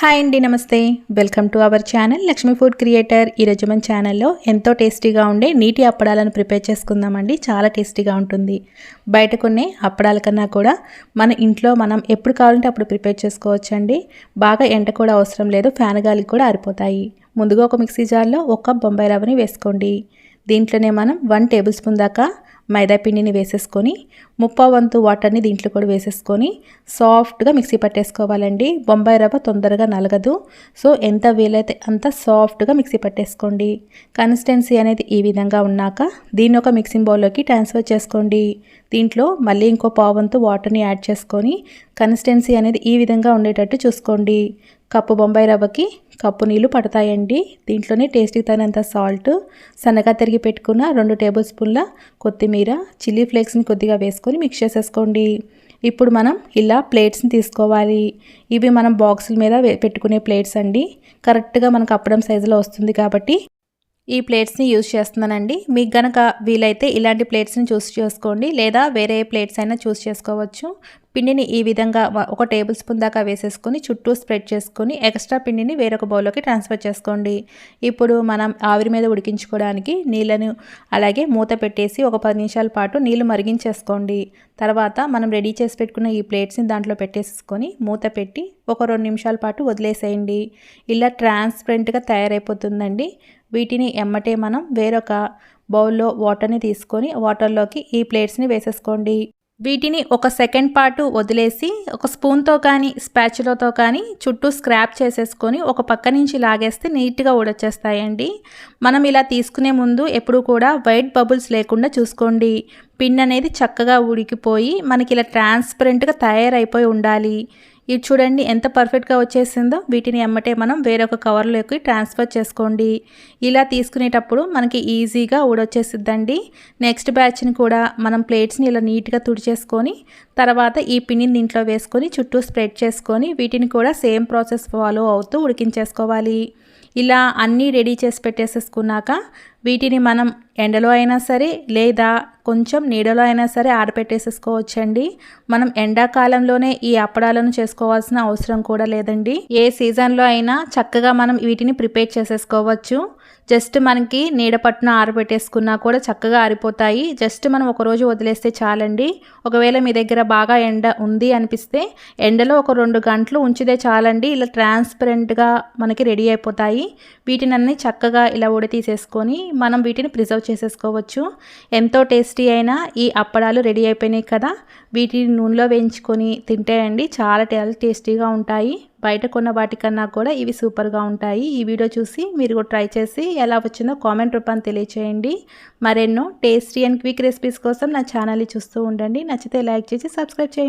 Hi అండి నమస్తే. Welcome to our channel Lakshmi food creator. ఈరోజు మన ఛానల్లో ఎంతో టేస్టీగా ఉండే నీటి అప్పడాలను ప్రిపేర్ చేసుకుందామండి. చాలా టేస్టీగా ఉంటుంది. బయట కొనే అప్పడాల కన్నా కూడా మన ఇంట్లో మనం ఎప్పుడు కావాలంటే అప్పుడు ప్రిపేర్ చేసుకోవచ్చండి. బాగా ఎండ కూడా అవసరం లేదు ఫ్యాన్ గాలికి కూడా ఆరిపోతాయి. ముందుగా ఒక మిక్సీ జార్లో ఒక బొంబాయి రవ్వని వేసుకోండి. దీంట్లోనే మనం వన్ టేబుల్ స్పూన్ దాకా మైదా పిండిని వేసేసుకొని ముప్పా వంతు వాటర్ని దీంట్లో కూడా వేసేసుకొని సాఫ్ట్గా మిక్సీ పట్టేసుకోవాలండి. బొంబాయి రవ్వ తొందరగా నలగదు. సో ఎంత వీలైతే అంత సాఫ్ట్గా మిక్సీ పట్టేసుకోండి. కన్సిస్టెన్సీ అనేది ఈ విధంగా ఉన్నాక దీన్ని ఒక మిక్సింగ్ బౌల్లోకి ట్రాన్స్ఫర్ చేసుకోండి. దీంట్లో మళ్ళీ ఇంకో పావంతు వాటర్ని యాడ్ చేసుకొని కన్సిస్టెన్సీ అనేది ఈ విధంగా ఉండేటట్టు చూసుకోండి. కప్పు బొంబాయి రవ్వకి కప్పు నీళ్ళు పడతాయండి. దీంట్లోనే టేస్ట్కి తగినంత సాల్ట్ సన్నగా తిరిగి పెట్టుకున్న రెండు టేబుల్ స్పూన్ల కొత్తిమీర చిల్లీ ఫ్లేక్స్ని కొద్దిగా వేసుకొని మిక్స్ చేసేసుకోండి. ఇప్పుడు మనం ఇలా ప్లేట్స్ని తీసుకోవాలి. ఇవి మనం బాక్సుల మీద పెట్టుకునే ప్లేట్స్ అండి. కరెక్ట్గా మనకు అప్పడం సైజులో వస్తుంది కాబట్టి ఈ ప్లేట్స్ని యూజ్ చేస్తున్నానండి. మీకు గనక వీలైతే ఇలాంటి ప్లేట్స్ని చూస్ చేసుకోండి. లేదా వేరే ప్లేట్స్ అయినా చూస్ చేసుకోవచ్చు. పిండిని ఈ విధంగా ఒక టేబుల్ స్పూన్ దాకా వేసేసుకొని చుట్టూ స్ప్రెడ్ చేసుకొని ఎక్స్ట్రా పిండిని వేరొక బౌల్లోకి ట్రాన్స్ఫర్ చేసుకోండి. ఇప్పుడు మనం ఆవిరి మీద ఉడికించుకోవడానికి నీళ్ళను అలాగే మూత పెట్టేసి ఒక పది నిమిషాల పాటు నీళ్ళు మరిగించేసుకోండి. తర్వాత మనం రెడీ చేసి పెట్టుకున్న ఈ ప్లేట్స్ని దాంట్లో పెట్టేసుకొని మూత పెట్టి ఒక రెండు నిమిషాల పాటు వదిలేసేయండి. ఇలా ట్రాన్స్పరెంట్గా తయారైపోతుందండి. వీటిని ఎమ్మటే మనం వేరొక బౌల్లో వాటర్ని తీసుకొని వాటర్లోకి ఈ ప్లేట్స్ని వేసేసుకోండి. వీటిని ఒక సెకండ్ పాటు వదిలేసి ఒక స్పూన్తో కానీ స్పాచులతో కానీ చుట్టూ స్క్రాప్ చేసేసుకొని ఒక పక్క నుంచి లాగేస్తే నీట్గా ఊడొచ్చేస్తాయండి. మనం ఇలా తీసుకునే ముందు ఎప్పుడూ కూడా వైట్ బబుల్స్ లేకుండా చూసుకోండి. పిన్ అనేది చక్కగా ఉడికిపోయి మనకి ఇలా ట్రాన్స్పరెంట్గా తయారైపోయి ఉండాలి. ఇది చూడండి ఎంత పర్ఫెక్ట్గా వచ్చేసిందో. వీటిని ఎమ్మటే మనం వేరొక కవర్లోకి ట్రాన్స్ఫర్ చేసుకోండి. ఇలా తీసుకునేటప్పుడు మనకి ఈజీగా ఊడొచ్చేసిద్దండి. నెక్స్ట్ బ్యాచ్ని కూడా మనం ప్లేట్స్ని ఇలా నీట్గా తుడిచేసుకొని తర్వాత ఈ పిన్నిని దీంట్లో వేసుకొని చుట్టూ స్ప్రెడ్ చేసుకొని వీటిని కూడా సేమ్ ప్రాసెస్ ఫాలో అవుతూ ఉడికించేసుకోవాలి. ఇలా అన్నీ రెడీ చేసి పెట్టేసేసుకున్నాక వీటిని మనం ఎండలో అయినా సరే లేదా కొంచెం నీడలో అయినా సరే ఆరపెట్టేసేసుకోవచ్చండి. మనం ఎండాకాలంలోనే ఈ అప్పడాలను చేసుకోవాల్సిన అవసరం కూడా లేదండి. ఏ సీజన్లో అయినా చక్కగా మనం వీటిని ప్రిపేర్ చేసేసుకోవచ్చు. జస్ట్ మనకి నీడ పట్టున ఆరబెట్టేసుకున్నా కూడా చక్కగా ఆరిపోతాయి. జస్ట్ మనం ఒకరోజు వదిలేస్తే చాలండి. ఒకవేళ మీ దగ్గర బాగా ఎండ ఉంది అనిపిస్తే ఎండలో ఒక రెండు గంటలు ఉంచితే చాలండి. ఇలా ట్రాన్స్పరెంట్గా మనకి రెడీ అయిపోతాయి. వీటిని అన్ని చక్కగా ఇలా ఉడి తీసేసుకొని మనం వీటిని ప్రిజర్వ్ చేసేసుకోవచ్చు. ఎంతో టేస్టీ అయినా ఈ అప్పడాలు రెడీ అయిపోయినాయి కదా. వీటిని నూనెలో వేయించుకొని తింటే అండి చాలా టేస్టీగా ఉంటాయి. బయట కొన్న వాటికన్నా కూడా ఇవి సూపర్గా ఉంటాయి. ఈ వీడియో చూసి మీరు కూడా ట్రై చేసి ఎలా వచ్చిందో కామెంట్ రూపాన్ని తెలియచేయండి. మరెన్నో టేస్టీ అండ్ క్విక్ రెసిపీస్ కోసం నా ఛానల్ని చూస్తూ ఉండండి. నచ్చితే లైక్ చేసి సబ్స్క్రైబ్ చేయండి.